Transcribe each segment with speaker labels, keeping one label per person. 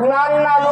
Speaker 1: না না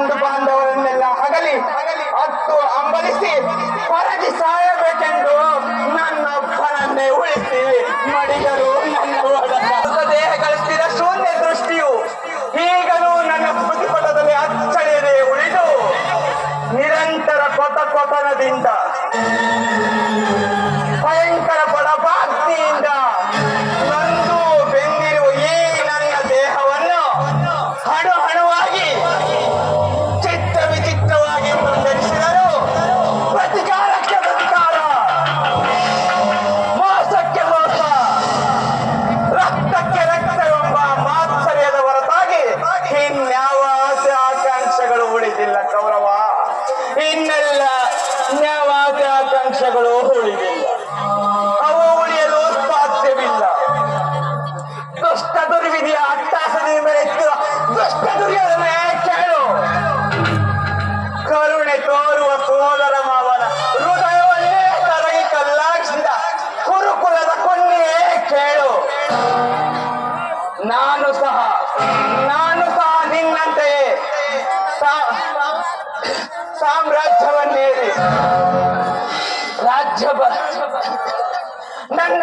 Speaker 1: ಬಂಧು ಬಾಂಧವರನ್ನೆಲ್ಲ ಹಗಲಿ, ಹತ್ತು ಅಂಬಲಿಸಿ ಪರದಿ ಸಾಯಬೇಕೆಂದು ನನ್ನ ಒಬ್ಬನನ್ನೇ ಉಳಿಸಿ ಮಡಿಗರು ನನ್ನ ದೇಹ ಶೂನ್ಯ ದೃಷ್ಟಿಯು ಈಗಲೂ ನನ್ನ ಪ್ರತಿಪಟದಲ್ಲಿ ಅಚ್ಚಳಿಯದೆ ಉಳಿದು ನಿರಂತರ ಕೊತ ಕೊತನದಿಂದ ಮಕ್ಕಳು ಉಳಿದಿಲ್ಲ. ಅವು ಉಳಿಯಲು ಸಾಧ್ಯವಿಲ್ಲ. ದುಷ್ಟ ದುರ್ವಿಧಿಯ ಅಟ್ಟಾಸನ ಮೇಲೆ ದುಷ್ಟ ದುರ್ಯೋಧನೆ ಕೇಳು. ಕರುಣೆ ತೋರುವ ಸೋದರ ಮಾವನ ಹೃದಯವನ್ನೇ ಕರಗಿ ಕಲ್ಲಾಗಿಸಿದ ಕುರುಕುಲದ ಕೊನ್ನೇ ಕೇಳು. ನಾನು ಸಹ ನಾನು ಸಹ ನಿನ್ನಂತೆಯೇ ಸಾಮ್ರಾಜ್ಯವನ್ನೇರಿ. ರಾಜ್ಯ ನನ್ನ